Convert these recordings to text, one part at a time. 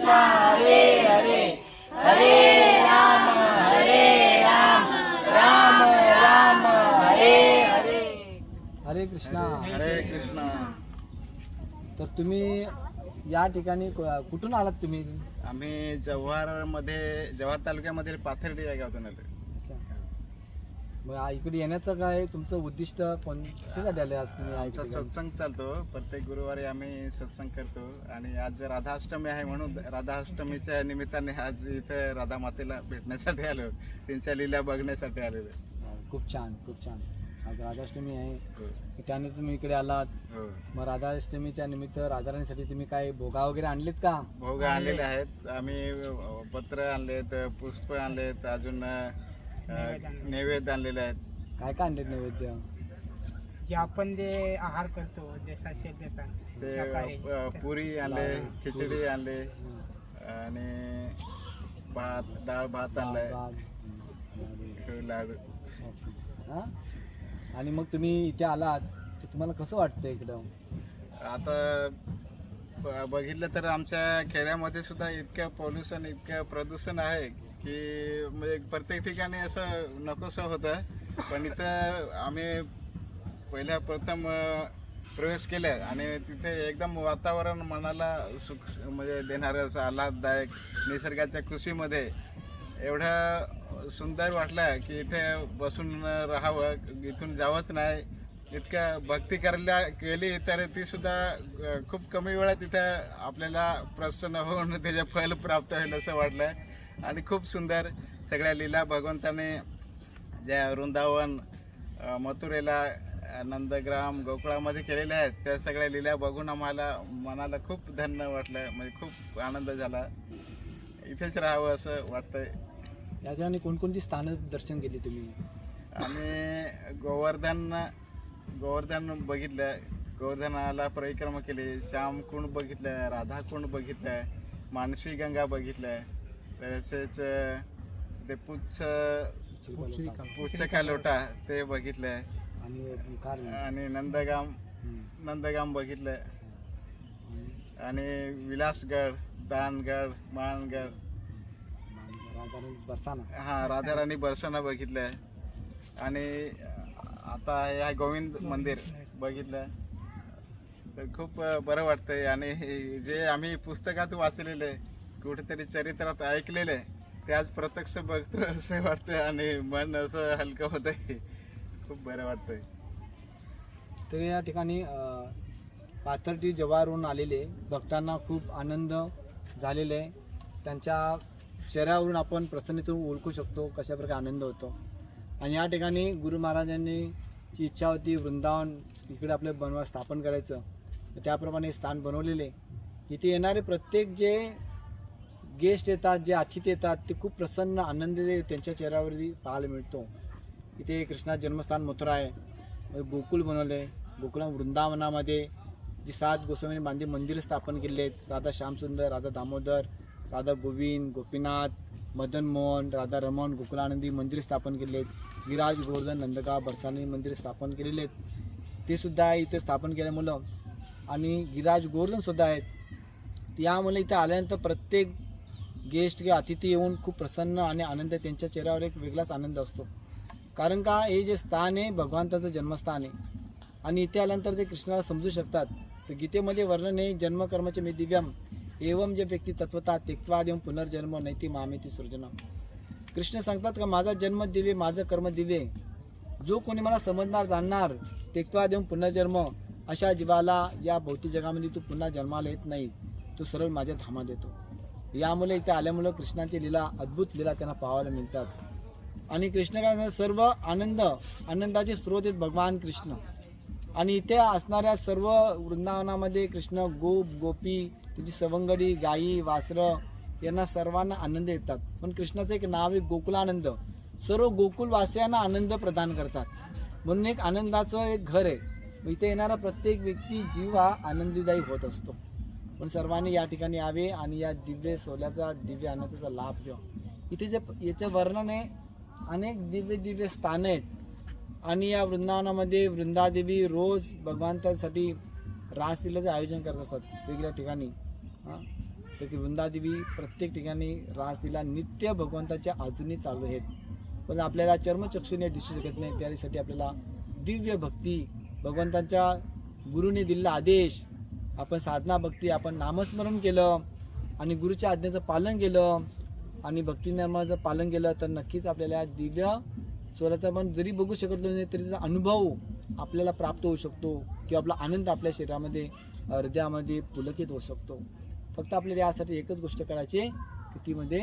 कृष्णा हरे हरे. हरे राम हरे राम. राम राम हरे हरे. हरे कृष्णा. हरे कृष्णा. तर तुम्ही या ठिकाणी कु- कुठून आलात तुम्ही? आम्ही जव्हारमध्ये जव्हार तालुक्यामधील पाथर्डी या गावातून आलो मग इकडे येण्याचं काय? तुमचं उद्दिष्ट कोण कशासाठी आले आज तुम्ही आमचा? सत्संग चालतो. प्रत्येक गुरुवारी आम्ही सत्संग करतो. आणि आज राधाष्टमी आहे म्हणून राधाष्टमीच्या निमित्ताने आज इथे राधा मातेला भेटण्यासाठी आलो. त्यांच्या लीला बघण्यासाठी आलेलो. खूप छान खूप छान. आज राधाष्टमी आहे. हो. त्याने तुम्ही इकडे आलात. हो. मग राधाष्टमीच्या निमित्त राधाराणीसाठी तुम्ही काय भोगा वगैरे आणलेत का? भोग आणलेले आहेत. आम्ही पत्र आणलेत पुष्प आणलेत अजून अ, नैवेद्य आणलेले आहेत काय काय आणलेत नैवेद्य जे आपण जे आहार करतो जसा जसा ते शाकाहारी. अ, पुरी आणले खिचडी आणले. आणि भात डाळ भात आणलाय लाडू. हा? आणि मग तुम्ही इथे आलात तर तुम्हाला कसं वाटतं इकडं आता बघितलं तर आमच्या खेड्यामध्ये सुद्धा इतकं पॉल्युशन इतकं प्रदूषण आहे की म्हणजे प्रत्येक ठिकाणी असं नकोसं होतं. पण इथं आम्ही पहिल्या प्रथम प्रवेश केला आणि तिथे एकदम वातावरण मनाला सुख म्हणजे देणारं असं आल्हाददायक निसर्गाच्या कृषीमध्ये एवढं सुंदर वाटलं की इथे बसून राहावं इथून जावंच नाही. इतकं भक्ती करायला केली तर ती सुद्धा खूप कमी वेळात इथं आपल्याला प्रसन्न होऊन त्याचे फल प्राप्त होईल असं वाटलं आणि खूप सुंदर सगळ्या लीला भगवंताने ज्या वृंदावन मथुरेला नंदग्राम गोकुळामध्ये केलेल्या आहेत त्या सगळ्या लीला बघून आम्हाला मनाला खूप धन्य वाटलं म्हणजे खूप आनंद झाला. इथेच राहावं असं वाटतंय. या ठिकाणी कोणकोणती स्थानं दर्शन केली तुम्ही? आम्ही गोवर्धन गोवर्धन बघितलं गोवर्धनाला परिक्रमा केली श्यामकुंड बघितलं राधाकुंड बघितलं मानसी गंगा बघितलं तसेच अं, ते पुच्छ पुच्छ का लोटा ते बघितलं. आणि कार आणि नंदगाम. नंदगाम बघितलं. आणि विलासगड दानगड मानगड हा राधाराणी बरसाना बघितलंय आणि आता या गोविंद मंदिर बघितलं तर खूप बरं वाटतंय. आणि जे आम्ही पुस्तकात वाचलेले कुठेतरी चरित्रात ऐकलेले ते आज प्रत्यक्ष बघतो असं वाटतंय आणि मन असं हलकं होतंय. खूप बरं वाटतंय. तर या ठिकाणी अं, पाथर्डी जव्हारहून आलेले भक्तांना खूप आनंद झालेले आहे त्यांच्या चेहऱ्यावरून आपण प्रसन्नतेतून ओळखू शकतो कशा प्रकारे आनंद होतो. आणि या ठिकाणी गुरु महाराजांनी जी इच्छा होती वृंदावन इकडे आपलं बनवा स्थापन करायचं तर त्याप्रमाणे स्थान बनवलेले. इथे येणारे प्रत्येक जे गेस्ट येतात जे अतिथी येतात ते खूप प्रसन्न आनंदी त्यांच्या चेहऱ्यावरती पाहायला मिळतो. इथे कृष्णा जन्मस्थान मथुरा आहे. गोकुल बनवले. गोकुला वृंदावनामध्ये जी सात गोस्वामींनी बांधली मंदिरं स्थापन केले आहेत. राधा श्यामसुंदर राधा दामोदर राधा गोविंद गोपीनाथ मदन मोहन राधा रमण गोकुलानंदी मंदिर स्थापन केले आहेत विराज गोवर्धन नंदगा बरसानी मंदिर स्थापन केलेले आहेत ते सुद्धा इथे स्थापन केल्यामुळं आणि गिराज गोवर्धन सुद्धा आहेत. यामुळे इथे आल्यानंतर प्रत्येक गेस्ट किंवा अतिथी येऊन खूप प्रसन्न आणि आनंद त्यांच्या चेहऱ्यावर एक वेगळाच आनंद असतो. कारण का हे जे स्थान आहे भगवंताचं जन्मस्थान आहे. आणि इथे आल्यानंतर ते कृष्णाला समजू शकतात. तर गीतेमध्ये वर्णन आहे जन्मकर्माचे मे दिव्यम. एवम जे व्यक्ती तत्वता त्यक्त्वा देऊन पुनर्जन्म नैती मामेती सृजन कृष्ण सांगतात का माझा जन्म दिवे माझं कर्म दिवे जो कोणी मला समजणार जाणणार त्यक्त्वा देऊन पुनर्जन्म अशा जीवाला या भौतिक जगामध्ये तू पुन्हा जन्माला येत नाही तू सरळ माझ्या धामात येतो। यामुळे इथे आल्यामुळं कृष्णाची लीला अद्भुत लीला त्यांना पाहायला मिळतात। आणि कृष्ण काय सर्व आनंद आनंदाचे स्रोत आहेत भगवान कृष्ण। आणि इथे असणाऱ्या सर्व वृंदावनामध्ये कृष्ण गोप गोपी त्याची सवंगडी गायी वासरं यांना सर्वांना आनंद येतात पण कृष्णाचं एक नाव आहे गोकुलानंद. सर्व गोकुलवासियांना आनंद प्रदान करतात. म्हणून एक आनंदाचं एक घर आहे. इथे येणारा प्रत्येक व्यक्ती जीव हा आनंदीदायी होत असतो. पण सर्वांनी या ठिकाणी यावे आणि या दिव्य सोल्याचा दिव्य आनंदाचा लाभ घ्या इथे जे याचं वर्णन आहे अनेक दिव्य दिव्य स्थान आहेत. आणि या वृंदावनामध्ये वृंदादेवी रोज भगवंतासाठी रासलीलाचे आयोजन करत असतात वेगवेगळ्या ठिकाणी हां. तर की वृंदादेवी प्रत्येक ठिकाणी रासलीला नित्य भगवंताच्या अजूनही चालू आहेत. पण आपल्याला चर्मचक्षुने दिसू शकत नाही त्यासाठी आपल्याला दिव्य भक्ती भगवंतांच्या गुरुने दिलेला आदेश आपण साधना भक्ती आपण नामस्मरण केलं आणि गुरुच्या आज्ञेचं पालन केलं आणि भक्तिनामाचं पालन केलं तर नक्कीच आपल्याला दिव्य स्वराचा पण जरी बघू शकत नाही तरी त्याचा अनुभव आपल्याला प्राप्त होऊ शकतो. किंवा आपला आनंद आपल्या शरीरामध्ये हृदयामध्ये पुलकित होऊ शकतो. फक्त आपल्याला यासाठी एकच गोष्ट करायची की ती म्हणजे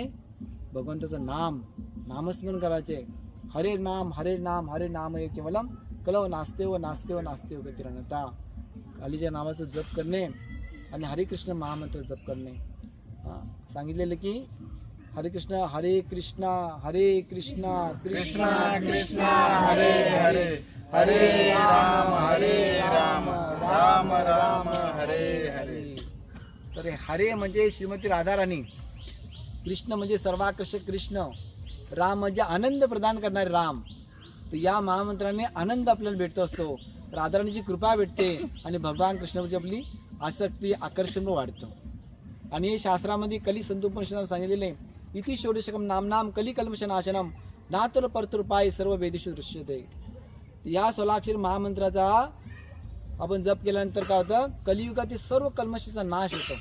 भगवंताचं नाम नामस्मरण करायचे हरे नाम हरे नाम हरे नाम हे केवलम कलव नाचते व नाचते व नाचते व गतिरणता कालीच्या नावाचं जप करणे आणि हरे कृष्ण महामंत्र जप करणे. हा, सांगितलेलं की हरे कृष्ण हरे कृष्णा हरे कृष्णा कृष्णा कृष्णा हरे हरे हरे राम हरे राम राम राम हरे हरे तर हरे म्हणजे श्रीमती राधाराणी कृष्ण म्हणजे सर्वाकर्षक कृष्ण राम म्हणजे आनंद प्रदान करणारे राम. तर या महामंत्राने आनंद आपल्याला भेटतो असतो. राधाराणीची कृपा भेटते आणि भगवान कृष्णावरची आपली आसक्ती आकर्षण वाढतं. आणि हे शास्त्रामध्ये कली संतोपनिषदावर सांगितलेले इति षोडशकम नामनाम कली कल्मशनाशनम नातुर परतुरपाय सर्व वेदेशू दृश्यते. या सोलाक्षर महामंत्राचा आपण जप केल्यानंतर काय होतं? कलियुगातील सर्व कल्मशीचा नाश होतो.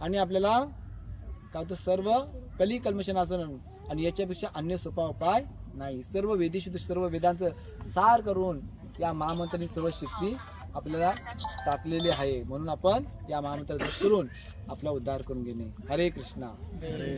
आणि आपल्याला काय होतं? सर्व कली कल्मशनासन आणि याच्यापेक्षा अन्य सोपा उपाय नाही. सर्व वेदेशुद्ध सर्व वेदांचं सार करून या महामंत्राने सर्व शक्ती आपल्याला टाकलेली आहे. म्हणून आपण या महामंत्र करून आपला उद्धार करून घेणे. हरे कृष्णा. हरे